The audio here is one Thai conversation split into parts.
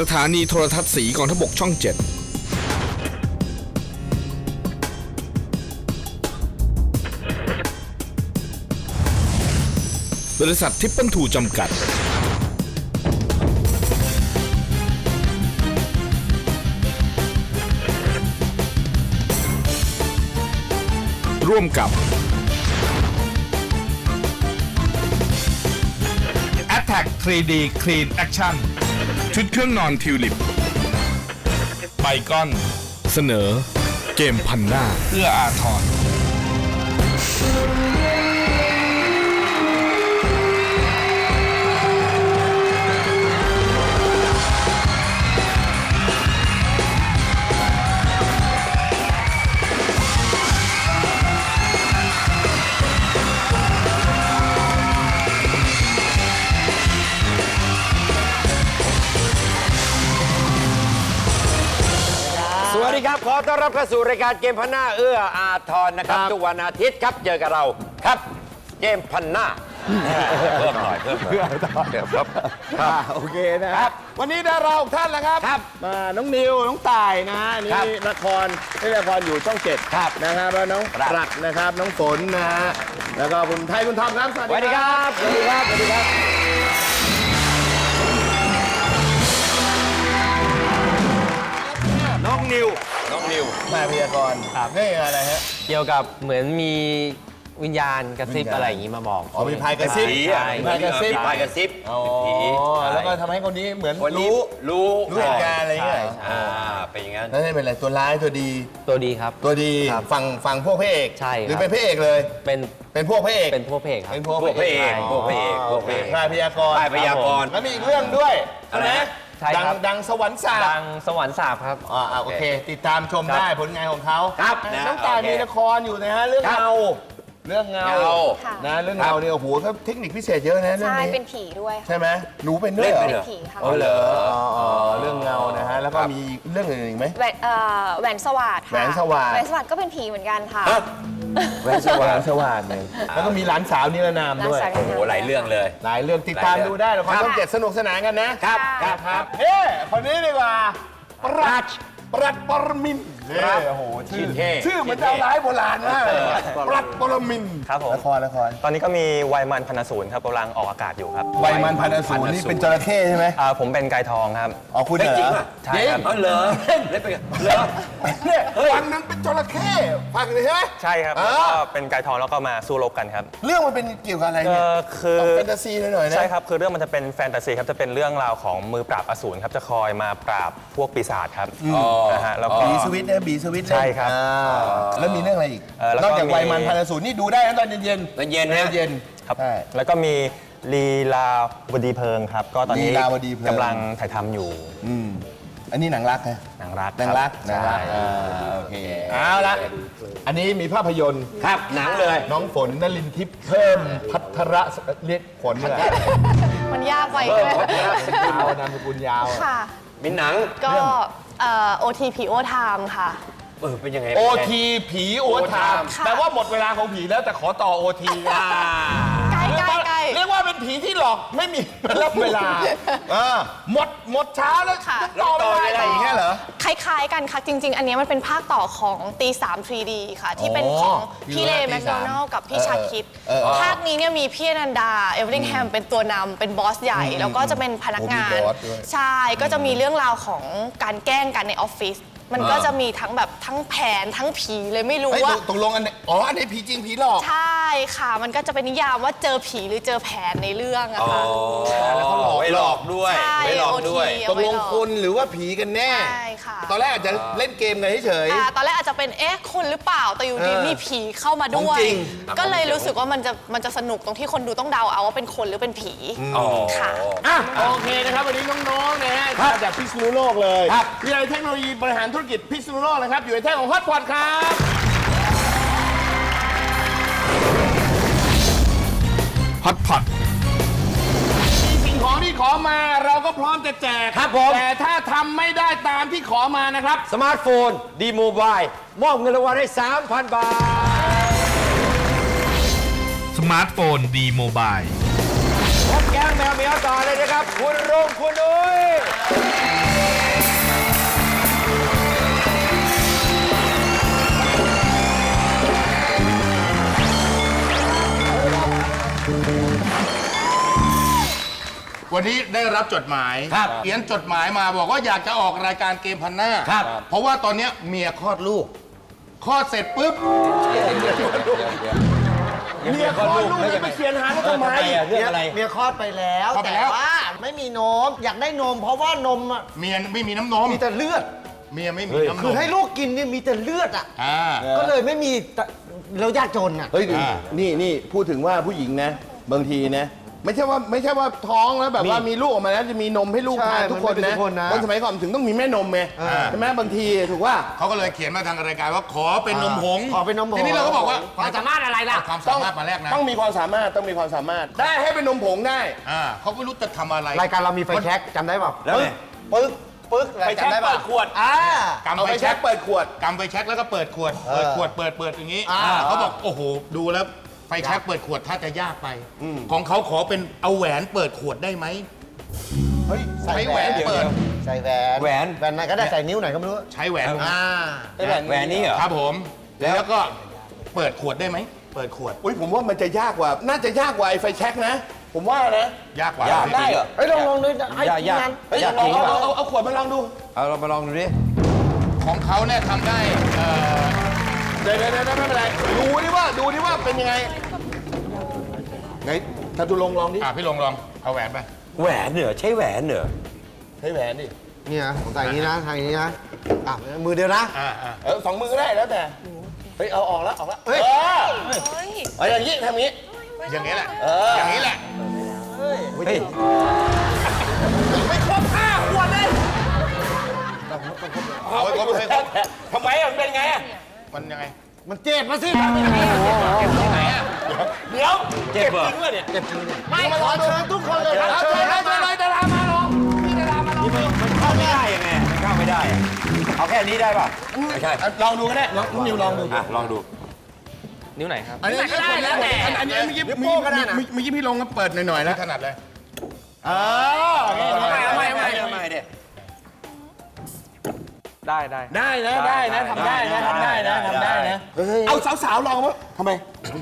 สถานีโทรทัศน์สีกองทพบกช่องเจ็ดบริษัททิปเปิลทูจำกัด ร่วมกับ Attack 3D Clean Action ชุดเครื่องนอนทิวลิปไบกอน เสนอ เกมพันหน้า เอื้ออาทร อต้อนรับเข้าสู่รายการเกมพันหน้าเอื้ออาทรนะครับ ทุกวันอาทิตย์ครับเจอกับเราครับ เกมพันหน้าเพิ่มหน่อยเพิ่มหน่อยครับ อ่าโอเคนะครับวันนี้ดาราของท่านแล้วครับครับมาน้องนิว น้องต่ายนะฮะครันี่บละครนี่ละครอยู่ช่องเจ็ดครับนะครับแล้วน้องครับปรัดนะครับ น้องฝนนะฮะแล้วก็คุณไทยคุณทอมครับสวัสสวัสดีดีคครับรับสวัสดีครับสวัสดีครับ น้องนิวน้องนิว มาพยากรณ์ครับนี่อะไรฮะ เกี่ยวกับเหมือนมีวิญญาณกระซิบวิญญาณอะไรอย่างนี้มาบอกอ๋อมีพายกระซิบ ผีใช่อะมีพายกระซิบ มีพายกระซิบอ๋อ ผีแล้วก็ทำให้คนนี้เหมือนคนนี้รู้ รู้รู้เหตุการณ์อะไรอย่างเงี้ยเหรออ่าเป็นอย่างนั้น แล้วนี่เป็นอะไรตัวร้ายตัวดี ตัวดีครับ ตัวดีครับฝั่งฝั่งพวกพระเอกใช่ครับ หรือเป็นพระเอกเลย เป็นเป็นพวกพระเอกเป็นพวกเพกครับ เป็นพวกพวกพระเอกอ๋อพวกพระเอกพวกพระเอก พายพยากรณ์พายพยากรณ์ แล้วมีอีกเรื่องด้วย อะไรนะ ใช่ครับดังดังสวรรค์ศาสตดัร์งสวรรค์สาบครับ อ่าอ่าโอเค ติดตามชมครับได้ผลงานของเขาครับน้นะองตายโอเคมีละครอยู่นะฮะเรื่องครับ เงา เรื่องเงาเงานะเรื่องครับเงาเนี่ยโอ้โหเขาเทคนิคพิเศษเยอะนะเรื่องใช่นี้เป็นผีด้วยค่ะ ใช่ไหมหนูเป็นด้วยเล่นเหรอเป็นเหรอ ผีค่ะ อ๋อเหรออ๋ออ๋อเรื่องเงานะฮะแล้วก็มีเรื่องอื่นอีกไหม แหวนเอ่อแหวนสวัสดค่ะแหวนสวาทแหวนสวัสดก็เป็นผีเหมือนกันค่ะฮะแหวนสว่างสว่างเนี่ยแล้วก็มีหลานสาวนิรนามด้วย หลานสาวโอ้โหหลายเรื่องเลย หลายเรื่องติดตามหลายเรื่องดูได้ละครครับช่องเจ็ดสนุกสนานกันนะครับ ครับครับเอ๊ะคนนี้ดีกว่า ปรัช ปรัชปรมินทร์นี่ครับโอ้โหชื่อชื่อเท่ ชื่อเหมือนดาวร้ายโบราณมากเลยปรัชปรมินทร์ ครับผม ละครละครตอนนี้ก็มีวัยมันพันศูนย์ครับกำลังออกอากาศอยู่ครับวัยมันพันธุ์สูรนี่เป็นจระเข้ใช่ไหมอ่าผมเป็นไกายทองครับ อ๋อคุณเหรจริงอป่ะใช่ครับเออเหรอเล่นไปกันเหรอ เนี่ยฟังนั้นเป็นจระเข้ฟังเลยใช่ไหม ใช่ครับอ่าแล้วก็เป็นไกายทองแล้วก็มาสู้รบกันครับเรื่องมันเป็นเกี่ยวกับอะไรเอเนี่ยอคือแฟนตาซีหน่อยๆนะ ใช่ครับคือเรื่องมันจะเป็นแฟนตาซีครับจะเป็นเรื่องราวของมือปราบอสูรครับจะคอยมาปราบพวกปีศาจครับนะฮะแล้วก็ บีสวิตนะบีสวิตใช่ครับอ่าแล้วมีเรื่องอะไรอีก เออแล้วนก็อกจากมีวัยมันพันธุ์สูรนี่ดูได้นะตอนเย็นตอนเย็นนะเย็นครับใช่ แล้วก็มีลีลาวดีเพลิงครับ ก็ตอนนี้ลีลาวดีเพลิง กำลังถ่ายทำอยู่อืมอันนี้หนังรักฮะหนังรักหนังรักหนังรักใช่ อ่าโอเคเอาละอันนี้มีภาพยนตร์ ครับ หนังเลย น้องฝนนลินทิพย์เพิ่มพัทระเรียกฝนนี่แหละมันยากไปใช่ไหมยาวนามสกุลยาว ค่ะมีหนังก็เอ่อ OTP O Time ค่ะ เออเป็นยังไง โอทีผีโอทามค่ะ แปลว่าหมดเวลาของผีแล้วแต่ขอต่อโอทีใก ผีที่หลอกไม่มีเวลา เออ หมดหมดช้าแล้วค่ะจะต่อเวลาอะไรอย่างเงี้ยเหรอ คล้าย ๆ กันค่ะ จริง ๆ อันเนี้ยมันเป็นภาคต่อของตี3 3D ค่ะ ที่เป็นของอ๋อพี่เลตีแมคสาโดมนัลกับพี่เออชาคิด เออเออภาคนี้เนี่ยมีพี่อนันดา เอเวอริงแฮมเป็นตัวนำเป็นบอสใหญ่ แล้วก็จะเป็นพนักงาน โอ้มีบอสด้วย ใช่ ก็จะมีเรื่องราวของการแกล้งกันในออฟฟิศ มันก็จะมีทั้งแบบทั้งแผนทั้งผีเลยไม่รู้เฮ้ยว่าตกลงอันไหนอ๋ออันไหนี้ผีจริงผีหลอก ใช่ค่ะ มันก็จะเป็นนิยามว่าเจอผีหรือเจอแผนในเรื่องอะอ๋อค่ะ แล้วเขาหลอก ไว้หลอกด้วยใช่ไว้หลอกด้วย OT ตกลงคนหรือว่าผีกันแน่ ใช่ ค่ะตอนแรกอาจจะเล่นเกมกันเฉย อ่าตอนแรกอาจจะเป็นเอ๊ะคนหรือเปล่าแต่อยู่ดีเออมีผีเข้ามาด้วของยจริง ก็เลยรู้สึกว่ามันจะมันจะสนุกตรงที่คนดูต้องเดาเอาว่าเป็นคนหรือเป็นผีอ๋อค่ะ อะโอเคนะครับวันนี้น้องๆนะฮะมาจากพิษณุโลกเลยครับ วิทยาลัยเทคโนโลยีบริหารธุรกิจพิษณุโลกนะครับ อยู่ในแท่งของฮอตพอดครับฮอตพอตมีสิ่ง ของที่ขอมาเราก็พร้อมจะแจกครับผม แต่ถ้าทำไม่ได้ตามที่ขอมานะครับ สมาร์ทโฟนดีโมบายมอบเงินรางวัลให้ 3,000 บาท สมาร์ทโฟนดีโมบาย พบแก๊งแมวเหมียวต่อเลยนะครับ คุณรุ่งคุณนุ้ย วันนี้ได้รับจดหมายครับเขียนจดหมายมาบอกว่าอยากจะออกรายการเกมพันหน้าครับ เพราะว่าตอนเนี้ยเมียคลอดลูกคลอดเสร็จปุ๊บเมียคลอดลูกแล้วไปเขียนหาทำไมเรื่องอะไร เมียคลอดไปแล้วคลอดไปแต่แล้วว่าไม่มีนม อยากได้นม เพราะว่านมอะเมียไม่มีน้ำนมมีแต่เลือด เมียไม่มีน้ำนมคือให้ลูกกินเนี่ยมีแต่เลือดอะ อ่า ก็เลยไม่มีแต่เรายากจนอะ เฮ้ยอ่านี่นี่พูดถึงว่าผู้หญิงนะ บางทีนะ ไม่ใช่ว่าไม่ใช่ว่าท้องแล้วแบบว่ามีลูกออกมาแล้วจะมีนมให้ลูกใช่ทานทุกคนมันไม่เป็นนะทุกคนนะคนสมัยก่อนถึงต้องมีแม่นมไงอ่าใช่ไหมบางทีถูกว่าเขาก็เลยเขียนมาทางรายการว่าขอเป็นนมผงขอเป็นนมผงทีนี้เราก็บอกว่าความสามารถอะไรล่ะเาความสามารถมาแลกนะต้องมีความสามารถต้องมีความสามารถ ได้ให้เป็นนมผงได้อ่าเขาไม่รู้จะทำอะไรรายการเรามีไฟแช็กจำได้เปล่าแล้วไงปึ๊กปึ๊กไฟแช็กจำได้ป่ะเปิดขวดอ่ากำเอาไปไปแช็แช็คกเปิดขวดกำไปแช็คแล้วก็เปิดขวดเออเปิดขวดเปิดเปิดอย่างนี้อ่าเขาบอกโอ้โหดูแล้ว ไฟแช็คเปิดขวดถ้าจะยากไปของเขาขอเป็นเอาแหวนเปิดขวดได้ไหม เฮ้ยใช้แหวนเปิด ใส่แหวนแหวน แหวนไหนก็ได้ใส่นิ้วไหนก็ไม่รู้ ใช้แหวนอ่าแหวนนี้เหรอ ครับผมแล้วก็เปิดขวดได้ไหม เปิดขวดอุ้ยผมว่ามันจะยากกว่า น่าจะยากกว่าไอ้ไฟแช็กนะ ผมว่านะ ยากกว่า ยากได้เหรอ เฮ้ยลองลองดูให้ยากทีมยากงานเฮ้ยยากลจอริงงเอาเปล่าเอาเอาเอาขวดมาลองดู เอาเรามาลองดูดิ ของเขาเนี่ยทำได้เอ่อ เดี๋ยวเดี๋ยวเดี๋ยวไม่เป็นไรดูดิว่าดูดิว่าเป็นยังไงไหนถ้าดูลงลองดิอะพี่ลงลองเอาแหวนไปแหวนเหรอใช่แหวนเหรอใช้แหวนดิเนี่ยนะผมใส่อย่างนี้นะทางอย่างนี้นะอะมือเดียวนะอ่าอ่าเออสองมือก็ได้แล้วแต่เฮ้ยเอาออกแล้วออกแล้วเฮ้ยเออเอาอย่างนี้ทำอย่างนี้อย่างนี้แหละเอออย่างนี้แหละเฮ้ยเอาไว้ครบเลยครบทำไมอะมันเป็นไงอะ มันยังไง มันเจ็บมาสิเดี๋ยวเจ็บเหรอจริงวะเนี่ยไม่ขอเชิญทุกคนเลยเอาเชิญเลยเชิญเลยดารามาลองเข้าไม่ได้ยังไงมันเข้าไม่ได้อะเอาแค่นี้ได้ป่ะไม่ใช่ลองดูก็ได้ลองนิวลองดูอะลองดูนิ้วไหนครับอันนี้ก็ได้แล้วแต่อันนี้เมื่อกี้เมื่อกี้เมื่อกี้พี่ลงก็เปิดหน่อยๆแล้วถนัดเลยเออนี่เอาไม่เอาไม่เอาไม่เอาไม่เด็ ได้ได้ ได้นะได้นะทำได้นะทำได้นะทำได้นะเอาสาวๆลองวะทำไม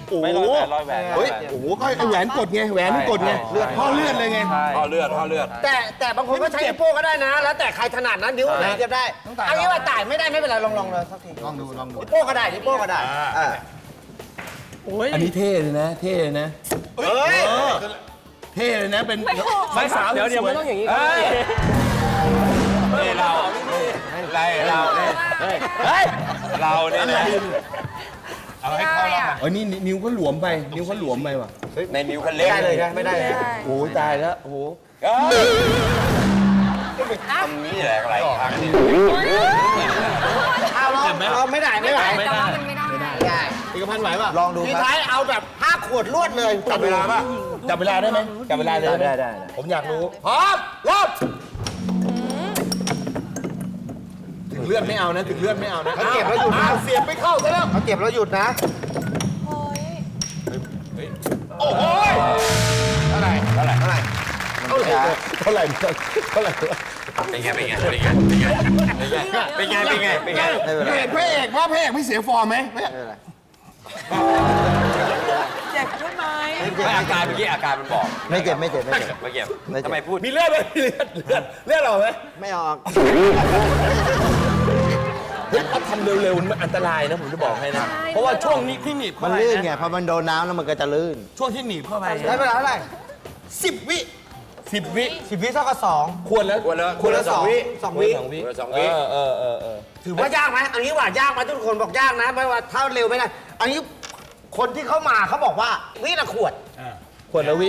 โอ้ไม่โหร้อยแหวนร้อยแหวนเฮ้ยโอ้โหก็ไอ้แหวนกดไงแหวนมันกดไงเลือดพ่อเลือดเลยไงใช่พ่อเลือดพ่อเลือด แต่แต่บางคนก็ใช้นิ้วโป้งก็ได้นะ แล้วแต่ใครถนัดนะนิ้วไหนจะได้อันนี้ว่าต่ายไม่ได้ไม่เป็นไรลองลองเลยสักทีลองดูลองดูนิ้วโป้งก็ได้นิ้วโป้งก็ได้อ่าอันนี้เท่เลยนะ เท่เลยนะเฮ้ยเท่เลยนะเป็นไม่สาวเดี๋ยวเดี๋ยวไม่ต้องอย่างนี้ครับนี่เรา ไรเราเนี่ยเฮ้ยเราเนี่ยนะเอาให้เข้ารอบเอ้ยนี่นิ้วเขาหลวมไป นิ้วเขาหลวมไปว่ะในนิ้วคันเล็กได้เลยนะไม่ได้เลยโอ้ยตายแล้วโอ้โหเอ้ยทำนี้แหละอะไรครั้งนี้เอาลองลองไม่ได้ไม่ได้ไม่ได้ไม่ได้ได้เอกพันธ์ไหวป่ะลองดูทีท้ายเอาแบบห้าขวดรวดเลยจับเวลาป่ะจับเวลาได้ไหมจับเวลาเลยได้ได้ผมอยากรู้พร้อมเริ่มถึง เลือดไม่เอานะถึงเลือดไม่เอานะเขาเก็บแล้วหยุดนะอ้าวเสียบไม่เข้าซะแล้ว เขาเก็บแล้วหยุดนะ โอ้ยโอ้โหเท่าไหร่เท่าไหร่เท่าไหร่เท่าไหร่เท่าไหร่เป็นไงเป็นไงเป็นไงเป็นไงเป็นไงเป็นไงเป็นไงเห็นพระเอกว่าพระเอกไม่เสียฟอร์มไหมไม่อาการเมื่อกี้อาการมันบอกไม่เจ็บไม่เจ็บไม่เจ็บเมื่อกี้ทำไมพูดมีเลือดไหมมีเลือดเลือดเลือดออกไหมไม่ออกเฮ้ย ถ้าทำเร็วๆมันอันตรายนะผมจะบอกให้นะ เพราะว่าช่วงนี้ที่หนีบมันเข้าไปลื่นไงนะพอมันโดนน้ำแล้วมันก็จะลื่น ช่วงที่หนีบเข้าไปได้เวลาเท่าไหร่สิบวิสิบวิสิบวิเท่ากับสองควรแล้วควรแล้วควรละสองสองวิสองวิควรละสองเอวิอเออเออเออถือว่ายากไหมอันนี้ว่ายากไหมทุกคนบอกยากนะไม่ว่าถ้าเร็วไม่ได้อันนี้คนที่เข้ามาเขาบอกว่าวิละขวด ควรแล้ววิ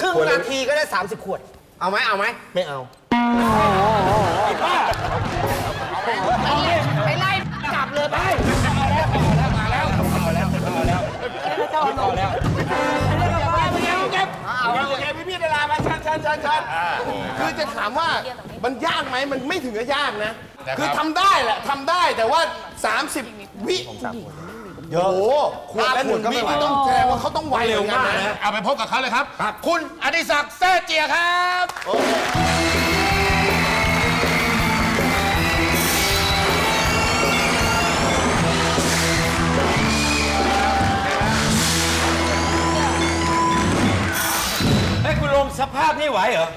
ครึ่งนาทีก็ได้ 30 ขวด เอาไหมเอาไหมไม่เอา ชันชันชันชันคือจะถามว่ามันยากไหมมันไม่ถึงกับยากนะ คือทำได้แหละทำได้แต่ว่า 30 วิโอ้โหขวดละหนึ่งวินี่ต้องแสดงว่าเขาต้องไวเร็วหอนนมากนะนะ เอาไปพบกับเขาเลยครับ คุณอดิศักดิ์แซ่เจียครับเฮ้ สภาพนี่ไหวเหรอ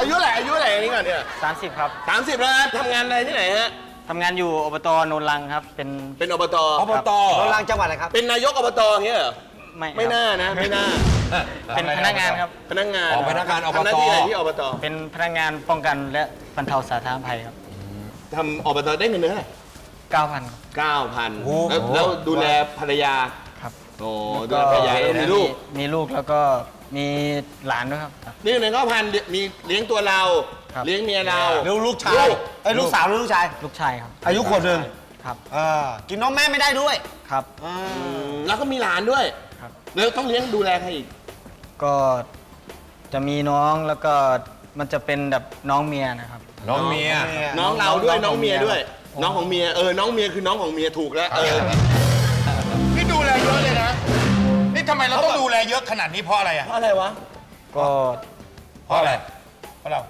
อายุเท่าไหร่อายุเท่าไหร่อันนี้ก่อนเนี่ย30 ครับสามสิบแล้วนะทำงานอะไรที่ไหนฮะ ทำงานอยู่อบตโนนลังครับ เป็น เป็นอบตอบตโรงรางจังหวัดอะไรครับ เป็นนายกอบตอย่างเงี้ยเหรอไม่ไม่ครับน่านะ ไม่น่า เป็นพนักงานครับ พนักงานอ๋อพนักงานอบต ทำหน้าที่อะไรที่อบตเป็นพนักงานป้องกันและบรรเทาสาธารณภัยครับ ทำอบตได้เงินเดือนเท่าไหร่9,000ครับเก้าพันแล้วแล้วดูแลภรรยาครับ โอ้ดูแลภรรยาแล้วมีลูก มีลูกแล้วก็ มีหลานด้วยครับ นี่หนึ่งก็พันมีเลี้ยงตัวเรา ครับ เลี้ยงเมียเรา ลูกลูกชายไอ้ยลูกสาวหรือลูกชาย ลูกชายครับ อายุขวบหนึ่งครับ เออกินนมแม่ไม่ได้ด้วยครับ อืมแล้วก็มีหลานด้วยครับ แล้วต้องเลี้ยงดูแลใครอีก ก็จะมีน้องแล้วก็มันจะเป็นแบบน้องเมียนะครับ น้องเมีย น้องเราด้วยน้น้อองงเมียของเมียด้วย น้องของเมียเออน้องเมียคือน้องของเมียถูกแล้วเออ ทำไมเราต้องดูแลเยอะขนาดนี้เพราะอะไรอะ เพราะอะไรวะ ก็เพราะอะไร เพราะเรา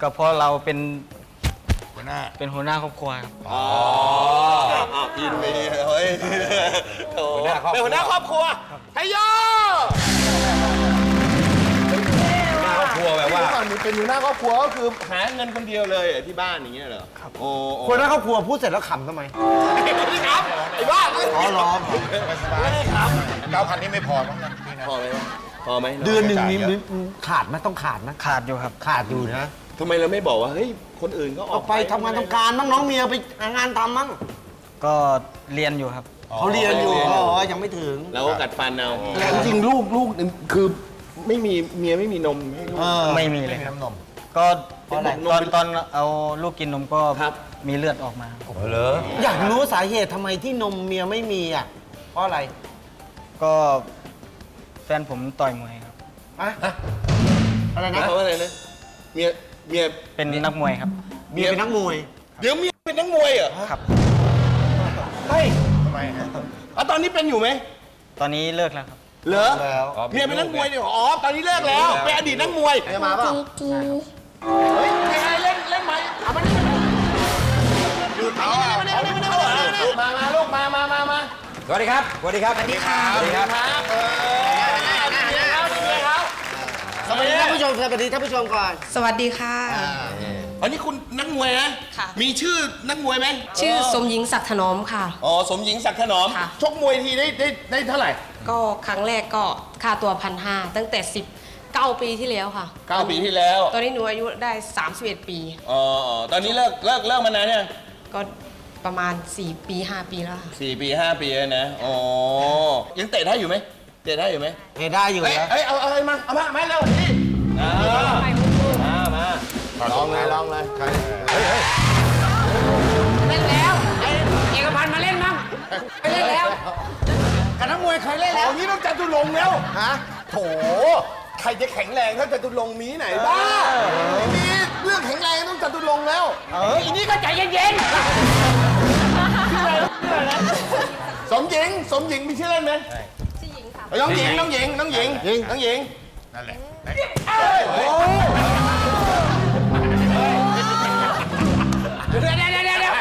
ก็เพราะเราเป็นหัวหน้า เป็นหัวหน้าครอบครัวครับอ๋ออ้าวอินไปเฮ้ยโถ่เป็นหัวหน้าครอบครัวไฮโยค รอบครัวแบบว่าก่อนเป็นหัวหน้าครอบครัวก็คือ หาเงินคนเดียวเลยเหรอที่บ้านอย่างเงี้ยเหรอครับโอ้โอ้คนนั้นครอบครัวพูดเสร็จแล้วขำทำไม นี่ครับไอ้บ้าอ๋อร้องเก้าพันนี่ไม่พอมั้งนะพี่นะพอไหมวะพอไหมเดือนหนึ่งมีมีขาดไหมต้องขาดไหมขาดอยู่ครับ ขาดอยู่นะทำไมเราไม่บอกว่าเฮ้ยคนอื่นก็อเอาอกไปทำงานทำการบ้างน้องเมียไปหางานทำมั้งก็เรียนอยู่ครับ เขาเรียนอยู่อ๋อยังไม่ถึง เราก็กัดฟันเอา แต่จริงๆลูกลูกคือ ไม่มีเมียไม่มีนมให้ลูกเออไม่มีเลยครับน้ำนม ก็เพราะอะไร ตอนตอนเอาลูกกินนมก็ครับ มีเลือดออกมา เหรออยากรู้สาเหตุทำไมที่นมเมียไม่มีอะ เพราะอะไรก็แฟนผมต่อยมวยครับ อะอะไรนะเพราะว่าอะไรนะเมียเมียเป็นนักมวยครับ เมียเป็นนักมวยเดี๋ยวเมียเป็นนักมวยเหรอครับ เฮ้ยทำไมฮะอะตอนนี้เป็นอยู่ไหมตอนนี้เลิกแล้วครับ เหรอแล้วเมียเป็นนักมวยเนี่ยอ๋อตอนนี้เลิกแล้วเป็นอดีตนักมวยเมียมาเปล่าเฮ้ยยังไงเล่นเล่นไหมเอามานี่อยู่เอามานี่มานี่มานี่มานี่มามาลูกมามามามาสวัสดีครับ สวัสดีครับ สวัสดีครับ สวัสดีครับ ครับเออนี่เมียเขานี่เมียเขาสวัสดีท่านผู้ชมสวัสดีท่านผู้ชมก่อน สวัสดีค่ะ อันนี้คุณนักมวยนะค่ะ มีชื่อนักมวยไหมชื่อสมหญิงศักดิ์ถนอมค่ะ อ๋อสมหญิงศักดิ์ถนอมค่ะ ชกมวยทีได้ได้ได้เท่าไหร่ ก็ครั้งแรกก็ค่าตัวพันห้าตั้งแต่ 10 9 ปีที่แล้วค่ะเก้าปีที่แล้วตอนนี้หนูอายุได้ 31 ปี อ๋ออ๋อตอนนี้เลิกเลิกเลิกมานานยังก็ประมาณ 4 ปี 5 ปีแล้วค่ะ สี่ปีห้าปีแล้วนะอ๋อยังเตะได้อยู่ไหมเตะได้อยู่ไหมเฮ้ยได้อยู่เอ้ยแล้วเอ้ยเอาเอาเอามาเอามามาเร็วพี่อ่ามามาลองเลยลองเลยใครเล่นแล้วไอเอกพันธ์มาเล่นมั้งไปเล่นแล้ว กับนักมวยเคยเล่นแล้วนี่ต้องจตุรงค์แล้ว ฮะโถ ใครจะแข็งแรงเท่าจตุรงค์มีไหนบ้าไม่มีเรื่องแข็งแรงต้องจตุรงค์แล้ว เอออีนี่ก็ใจเย็นสมหญิง สมหญิงมีชื่อเล่นไหมๆชื่อหญิงค่ะ น้องหญิง น้องหญิง น้องหญิง น้องหญิง นั่นแหละเดี๋ยวเดี๋ยวเดี๋ยวเดี๋ยว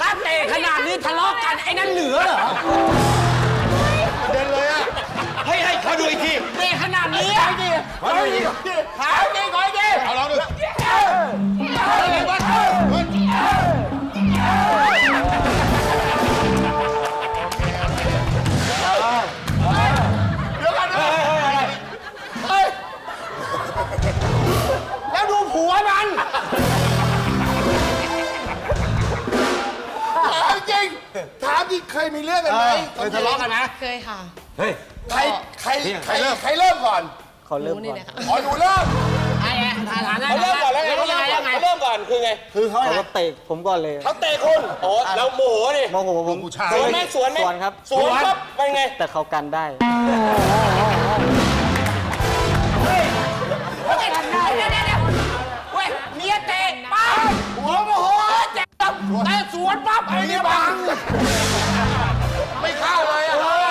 ถ้าเตะขนาดนี้ทะเลาะกันไอ้นั่นเหลือเหรอ อดูอีกทีเตะขนาดนี้ขอดูอีกทีขออีกทีขออีกทีเอาลองดูเดี๋ยวกันนะเฮ้ยแล้วดูผัวมันถามจริงถามจริงเคยมีเรื่องกันไหมเคยทะเลาะกันไหมเคยค่ะ เฮ้ย ใครใครใครเริ่มใครเริ่มก่อนเขาหเริ่นูมนี่ก่อนแหละค่ะอ๋อหนูเริ่มไอ้ไอ้ฐานฐานเขาเริ่มก่อนแล้วไงเขาเริ่มก่อนเขาเริ่มก่อนคือไงคือเขาเขาอะไรก็เตะผมก่อนเลยเขาเตะคุณโอ้แล้วโมโหดิโมโหผมสวนไหมสวนไหมสวนครับสวนครับเป็นไงแต่เขากันได้เดี๋ยวเดี๋ยวเดี๋ยวเดี๋ยวเว้ยเมียเตะปั๊บหัวโมโหเจ็บแต่สวนปั๊บไอ้นี่บังไม่เข้าเลยอะ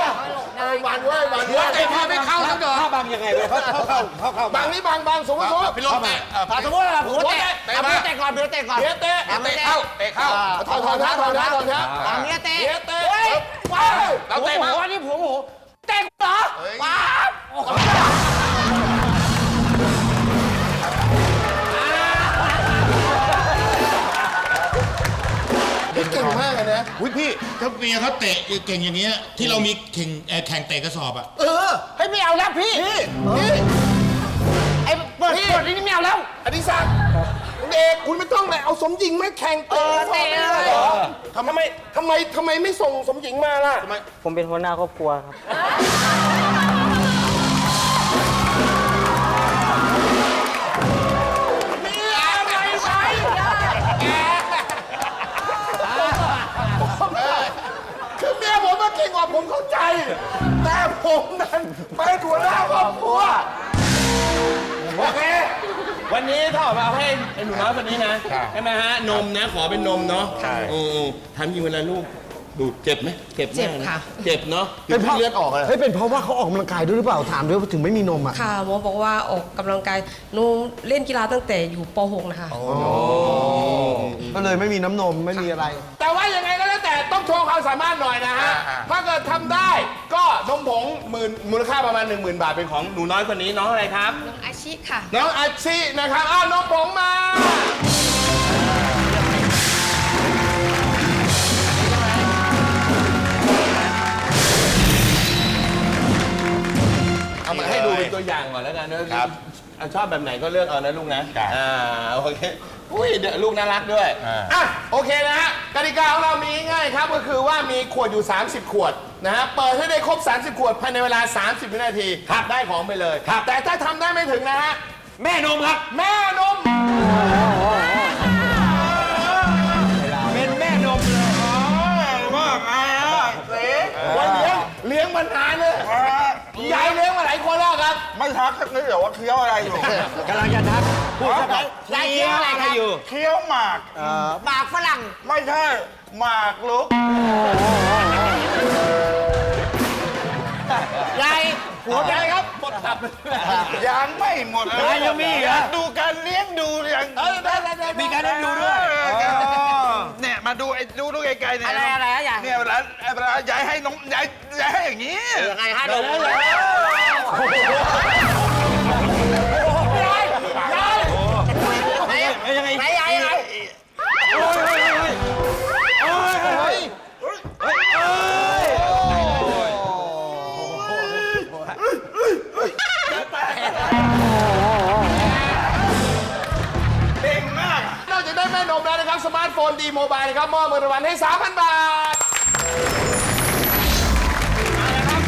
วันเว้ยวันเว้ยเตะพาไม่เข้าทั้งดอกถ้าบังยังไงเว้ยเขาเข้าเข้าเข้าเข้าบางนี่บางบางสมมติสมมติพี่ลงเตะเออสมมติว่าผัวเตะเตะเอามาผัวเตะก่อนผัวเตะก่อนเตะเตะเตะเข้าเตะเข้าถอดถอดเท้าถอดเท้าถอดเท้าเอาเมียเตะเตะเตะเฮ้ยว้าวเราเตะมาหัวนี่ผัวโมโหเตะเหรอปั๊บเพี่ ถ้าเมียเขาเตะเก่งอย่างเงี้ยที่เรามีแข่งเอ่อแข่งเตะกระสอบอะเออให้ยไม่เอาแล้วพี่พี่พี่ไอ้เปิดเปิดนี่ไม่เอาแล้ว อดิศักดิ์คุณเอกคุณไม่ต้องเลยเอาสมหญิงมาแข่งเตะเตะเลย หรอทำไมทำไมทำไมไม่ส่งสมหญิงมาล่ะ ผมเป็นหัวหน้าครอบครัวครับ งกว่าผมเข้าใจ แต่ผมนั้นเป็นหัวหน้าครอบครัวโอเค วันนี้ถ้าออกมาเอาให้ไอ้หนูน้อยคนนี้นะใช่ไหมฮะ นมนะ ขอเป็นนมเนาะใช่ทำยิงเวลาลูกดูดเจ็บไหมเจ็บมากนะเจ็บเนาะเป็นเลือดออกเลยเฮ้ยเป็นเพราะว่าเขาออกกำลังกายด้วยหรือเปล่าถามด้วยว่าถึงไม่มีนมอะ ค่ะหมอบอกว่าออกกำลังกายหนูเล่นกีฬาตั้งแต่อยู่ป .6 นะคะ ก็เลยไม่มีน้ำนมไม่มีอะไร แต่ว่ายังไงก็แล้วแต่ต้องโชว์ความสามารถหน่อยนะฮะถ้าเกิดทำได้ก็นมผงหมื่นมูลค่าประมาณ 1 0,000 บาทเป็นของหนูน้อยคนนี้น้องอะไรครับ น้องอาชิค่ะ น้องอาชินะครับอ้าวนมผงมา เอามาให้ดูเป็นตัวอย่างก่อนแล้วกันนะครับเอาชอบแบบไหนก็เลือกเอานะลูกนะอ่าโอเค อุ้ยเดี๋ยวลูกน่ารักด้วยอะโอเคนะฮะกติกาของเรามีง่ายๆครับ ก็คือว่ามีขวดอยู่ 30 ขวดนะฮะเปิดให้ได้ครบ 30 ขวดภายในเวลา 30 วินาทีครับได้ของไปเลยแต่ถ้าทำได้ไม่ถึงนะฮะ แม่นมครับ แม่นม เป็นแม่นมเลยว่าไงอะเสีวันเลี้ยงเลี้ยงมานานเลยยายเลี้ยงมาหลายคนแล้วครับ ไม่ทักสักนิดเดี๋ยวว่าเคี้ยวอะไรอยู่กำลังจะทัก พูดสักหน่อยยายเคี้ยวอะไรครับอยู่เคี้ยวหมาก หมากฝรั่งไม่ใช่หมากลุกยายหัวใจครับหมดตับยังไม่หมดเลยยังมีอีกเหรอดูการเลี้ยงดูอย่างเออได้ได้ได้มีการเล่นดูด้วยเนี่ยมาดูไอ้ดูดูไกลๆเนี่ยอะไรอะไรอะยายเนี่ยเวลาเวลายายให้น้องยายยายให้อย่างนี้ยังไงฮะเดี๋ยว โฟนดีโมบายนะครับมอบเงินรางวัลให้ 3,000 บาทเอาละครับ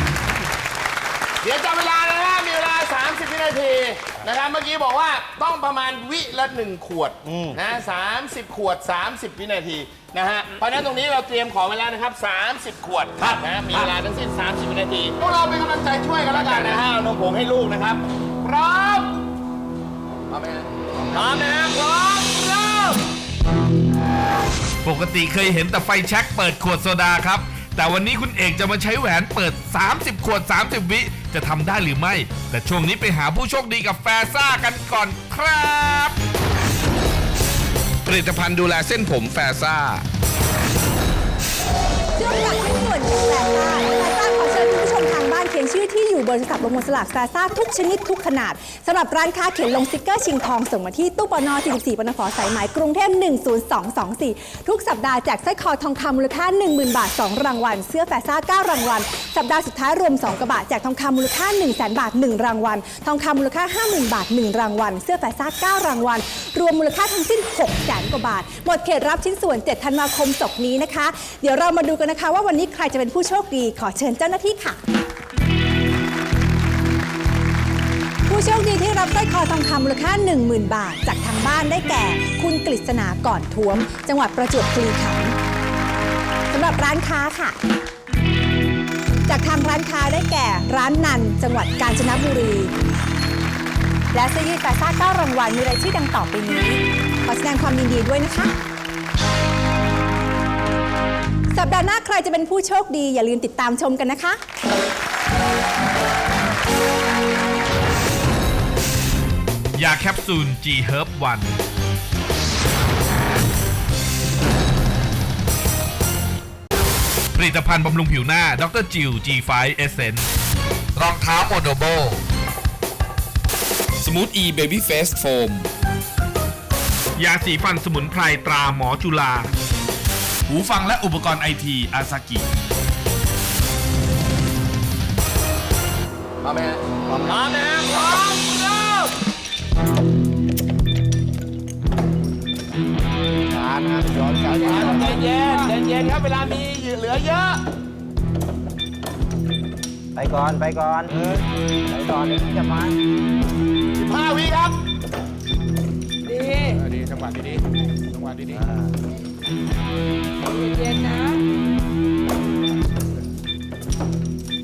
เดี๋ยวจับเวลานะฮะมีเวลา 30 วินาทีนะครับ เมื่อกี้บอกว่าต้องประมาณวิละ1ขวดนะ30 ขวด 30 วินาทีนะฮะ เพราะฉะนั้นตรงนี้เราเตรียมของไว้แล้วนะครับ 30 ขวดนะมีเวลาทั้งสิ้น 30 วินาที พวกเราเป็นกำลังใจช่วยกันแล้วกันนะฮะเอานมผงให้ลูกนะครับ พร้อม พร้อมไหมฮะพร้อมนะฮะพร้อมเริ่ม ปกติเคยเห็นแต่ไฟแช็กเปิดขวดโซดาครับ แต่วันนี้คุณเอกจะมาใช้แหวนเปิด 30 ขวด 30 วิ จะทำได้หรือไม่ แต่ช่วงนี้ไปหาผู้โชคดีกับแฟซ่ากันก่อนครับผลิตภัณฑ์ดูแลเส้นผมแฟซ่า เชื่อมกับชิ้นส่วนแฟซ่าแฟซ่าขอเชิญคุณผู้ชมทางบ้านเขียนชื่อที่อยูู่่บนสับลงบนสลากแฟซ่าทุกชนิดทุกขนาดสำหรับร้านค้าเขียนลงสติกเกอร์ชิงทองส่งมาที่ตู้ปน44ปนฟสายไหมกรุงเทพ10224 ทุกสัปดาห์แจกสร้อยคอทองคำมูลค่า 10,000 บาท 2 รางวัล เสื้อแฟซ่า 9 รางวัล สัปดาห์สุดท้ายรวม 2 กระบะแจกทองคำมูลค่า 1 0 0 0 0 0 บาท 1 รางวัล ทองคำมูลค่า 50,000 บาท 1 รางวัล เสื้อแฟซ่า 9 รางวัล รวมมูลค่าทั้งสิ้น6แสนกว่าบาท หมดเขตรับชิ้นส่วน 7 ธันวาคมศกนี้นะคะ เดี๋ยวเรามาดูกันนะคะ ว่าวันนี้ใครจะเป็นผู้โชคดี ขอเชิญเจ้าหน้าที่ค่ะ ผู้โชคดีที่รับสร้อยคอทองคำมูลค่า 10,000 บาท จากทางบ้านได้แก่ คุณกฤษณาก่อนท้วม จังหวัดประจวบคีรีขันธ์สำหรับร้านค้าค่ะ จากทางร้านค้าได้แก่ ร้านนัน จังหวัดกาญจนบุรี และเสื้อยืดแฟซ่าเก้ารางวัลมีรายชื่อดังต่อไปนี้ ขอแสดงความยินดีด้วยนะคะ สัปดาห์หน้าใครจะเป็นผู้โชคดีอย่าลืมติดตามชมกันนะคะ ยาแคปซูล G Herb 1ผลิตภัณฑ์บำรุงผิวหน้าดรจิว G5 Essence รองเท้าโมโนโบสมูทอีเบบี้เฟสโฟมยาสีฟันสมุนไพรตราหมอจุฬาหูฟังและอุปกรณ์ไอทีอาซากิพร้อมไหมฮะพร้อมนะ เย็นใจเย็นครับเวลามีเหลือเยอะไปก่อนไปก่อนไปก่อนเดี๋ยวพี่จะมา15วิครับดีจังหวะดีๆจังหวะดี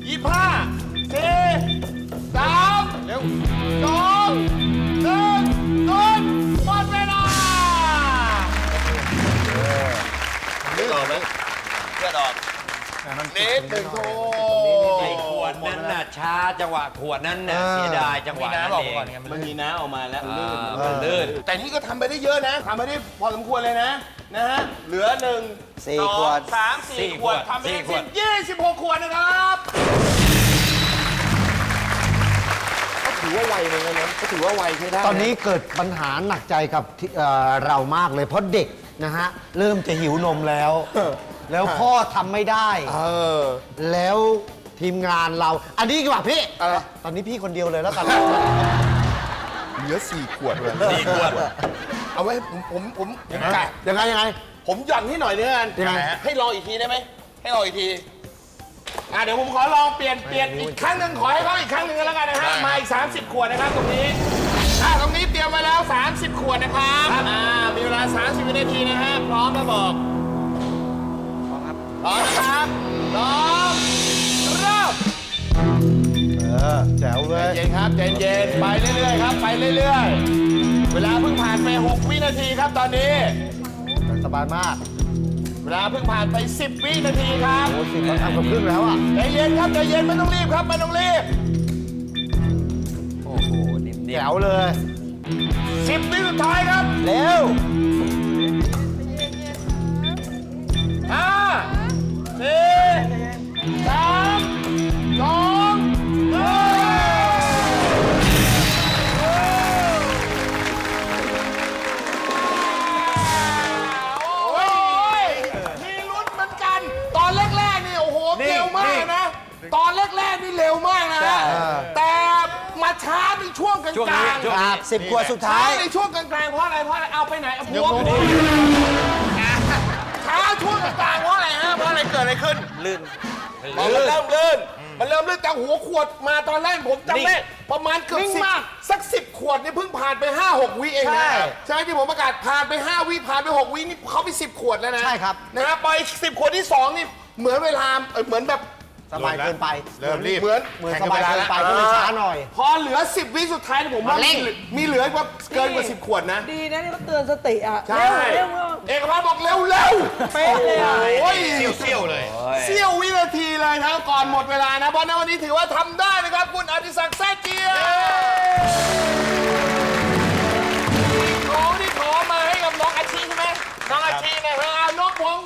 ยี่ห้าสี่สามเร็วสอง นิดหนึ่งโถ ไอ้ขวดนั้นน่ะช้าจังหวะขวดนั้นน่ะเสียดายจังหวะนั้นเองมันมีน้ำออกมาแล้วมันลื่นแต่นี่ก็ทำไปได้เยอะนะทำไปได้พอสมควรเลยนะ นะฮะ เหลือหนึ่งสี่สองขวด สามสี่สี่ขวดขวดทำไปสี่ได้ขวดยี่สิบหกขวดนะครับก็ถือว่าไวเหมือนกันนะก็ถือว่าไวใช้ได้ะ ตอนนี้เกิดปัญหาหนักใจกับที่เอ่อเรามากเลยเพราะเด็กนะฮะ เริ่มจะหิวนมแล้ว แล้วพ่อทำไม่ได้ เออ แล้วทีมงานเรา อันนี้ดีกว่าพี่อะไรตอนนี้พี่คนเดียวเลยแล้วกัน เหลือสี่ขวดเลยสี่ขวด เอาไว้ผมผมผมผมกะยังไงยังไง ผมหย่อนให้หน่อยนึงกันยังไงให้ลองอีกทีได้ไหม ให้ลองอีกที อะเดี๋ยวผมขอลองเปลี่ยนเปลี่ยนอีกครั้งหนึ่งขอให้เขาอีกครั้งหนึ่งกันแล้วกันนะฮะมาอีก 30 ขวดนะครับตรงนี้อะตรงนี้เตรียมไว้แล้ว 30 ขวดนะครับ อ่า มีเวลา 30 วินาทีนะฮะ พร้อมนะบอก พร้อมครับพร้อมนะครับเริ่มเออแจ๋วเลใจยเย็นครับใจเย็นไปเรื่อยๆครับไปเรื่อยๆ เวลาเพิ่งผ่านไป 6 วินาทีครับตอนนี้สบายมาก เวลาเพิ่งผ่านไป 10 วินาทีครับโอ้สิเขาทำกับครึ่งแล้วอะใจเย็นครับใจเย็นไม่ต้องรีบครับไม่ต้องรีบโอ้โหนิ่มแจ๋วเลย10วิสุดท้ายครับเร็วห้า สี่สามสองหนึ่งโอ้ยมีลุ้นเหมือนกัน ตอนแรกๆนี่โอ้โหเร็วมากนะ ตอนแรกๆนี่เร็วมากนะ แต่มาช้าในช่วงกลางช่วงนี้ๆช่วงครันี้บสิบขวดสุดช้าท้าย ในช่วงกลางๆเพราะอะไรเพราะอะไรเอาไปไหนเอาหัวหั ดอะไรขึ้น ลื่นมันเริ่มลื่นมันเริ่มลื่นแต่หัวขวดมาตอนแรกผมจำได้ประมาณเกือบสิบสักสิบขวดนี่เพิ่งผ่านไป 5 6 วิเองนะใช่ที่ผมประกาศผ่านไป 5 วิผ่านไป 6 วินี่เขาไป 10 ขวดแล้วนะใช่ครับ นะครับไป 10 ขวดที่ 2 นี่เหมือนเวลาเอ่อเหมือนแบบ สบายเกินไปเริ่มรีบเหมือนเหมือนสบายเกินไปก็เลยช้าหน่อย พอเหลือ 10 วิสุดท้ายนี่ผมว่ามีมีเหลือกว่าเกินกว่า 10 ขวดนะ ดีนะที่เขาเตือนสติอะใช่ เร็วเร็วเอกพันธ์บอกเร็วเร็วเป๊ะเลยอะโอ้ยๆเซี่ยวๆเลย เสี้ยววินาทีเลยครับก่อนหมดเวลานะ เพราะในวันนี้ถือว่าทำได้นะครับ คุณอดิศักดิ์แซ่เจียของที่ขอมาให้กับน้องอาชีใช่ไหมน้องอาชีนะฮะเอาน้องพงษ์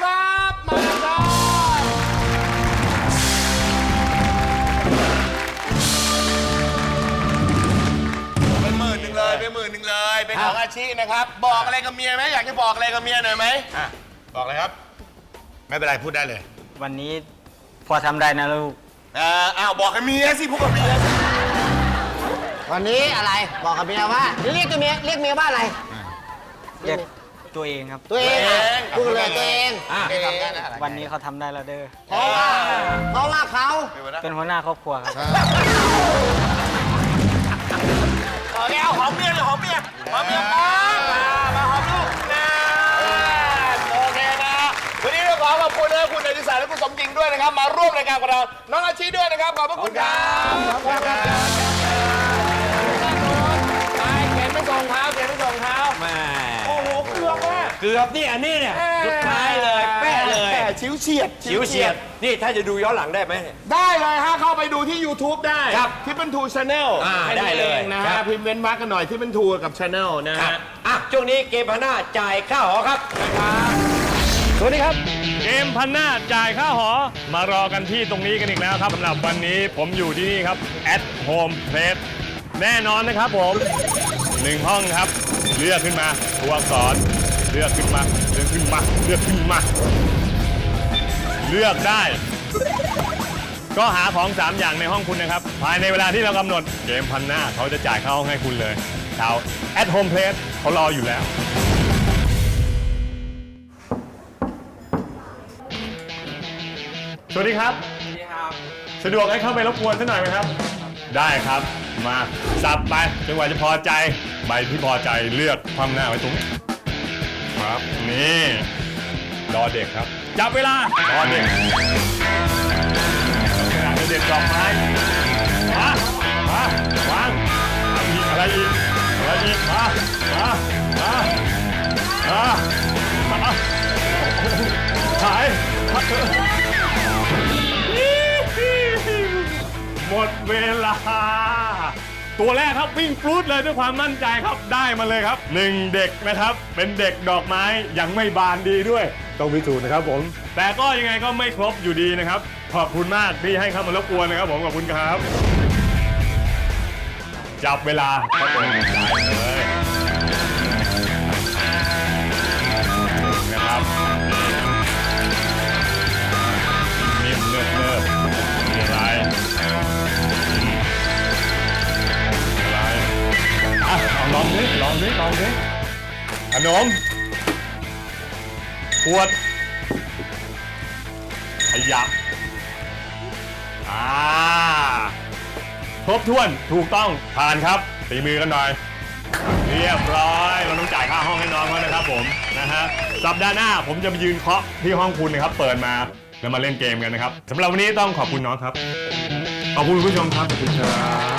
ชีนะครับ บอกอะไรกับเมียไหมอยากจะบอกอะไรกับเมียหน่อยไหมอะบอกเลยครับ ไม่เป็นไรพูดได้เลยวันนี้พอทำได้นะลูก เอออ้าวบอกกับเมียสิพูดกับเมียสิวันนี้อะไรบอกกับเมียว่าเรียกตัวเมียเรียกเมียว่าอะไรเรียกตัวเองครับ ตัวเองอะพูดเลยตัวเองวันนี้เขาทำได้แล้วเด้อเพราะว่าเพราะว่าเขาเป็นหัวหน้าครอบครัวครับ ขอแก้วหอมเมียเลยหอมเมียหอมเมียครับมามาหอมลูกนะโอเคนะวันนี้เราขอขอบคุณนะคุณอดิศักดิ์และคุณสมจริงด้วยนะครับ มาร่วมรายการกับเรา น้องอาชีด้วยนะครับ ขอบพระคุณครับขอบคุณครับ กือบนี่อันนี้เนี่ยสุดท้ายเลยแป้เลยแป้ชิวเฉียดชิวเฉียด นี่ถ้าจะดูย้อนหลังได้ไหม ได้เลยฮะเข้าไปดูที่ YouTube ได้ครับที่เป็นทูชาแนลอ่าได้เลยนะครัฮะบพิมพ์เว้นวรรคกันหน่อยที่เป็นทูกับชาแนลนะครัฮะบอะช่วงนี้เกมพน่าจ่ายค่าหอครับสวัสดีครับ เกมพันหน้าจ่ายค่าหอ มารอกันที่ตรงนี้กันอีกแล้วครับสำหรับวันนี้ผมอยู่ที่นี่ครับ at home place แน่นอนนะครับผมหนึ่งห้องครับ เลือกขึ้นมาตัวอักษรเลือกขึ้นมาเลือกขึ้นมาเลือกขึ้นมาเลือกได้ ก็หาของ3อย่างในห้องคุณนะครับ ภายในเวลาที่เรากำหนดเกมพันหน้าเขาจะจ่ายค่าห้องให้คุณเลยชาว at home place เขารออยู่แล้ว สวัสดีครับสะดวกให้เข้าไปรบกวนสักหน่อยไหมครับ ได้ครับ มาสับไปจนกว่าจะพอใจ ใบที่พอใจเลือกความหน้าไว้ตรงนี้ ครับนี่รอเด็กครับจับเวลารอเด็กเวลาจะเด็ดดอกไม้มามาวางเอาอีกอะไรอีกอะไรอีกมามามามามาถ่ายพักเถอะหมดเวลา ตัวแรกครับวิ่งฟลุดเลยด้วยความมั่นใจครับได้มาเลยครับหนึ่งเด็กนะครับ เป็นเด็กดอกไม้ยังไม่บานดีด้วย ต้องพิสูจน์นะครับผม แต่ก็ยังไงก็ไม่ครบอยู่ดีนะครับ ขอบคุณมากที่ให้เข้ามารบกวนนะครับผมขอบคุณครับ จับเวลาครับผมได้เลยนะครับ ลองดิลองดิลองดิขนมขวดขยะอ่าครบถ้วนถูกต้องผ่านครับตีมือกันหน่อย เรียบร้อยเราต้องจ่ายค่าห้องให้น้องเขานะครับผมนะฮะสัปดาห์หน้าผมจะไปยืนเคาะที่ห้องคุณนะครับ เปิดมาแล้วมาเล่นเกมกันนะครับสำหรับวันนี้ต้องขอบคุณน้องครับ ขอบคุณผู้ชมครับขอบคุณครับ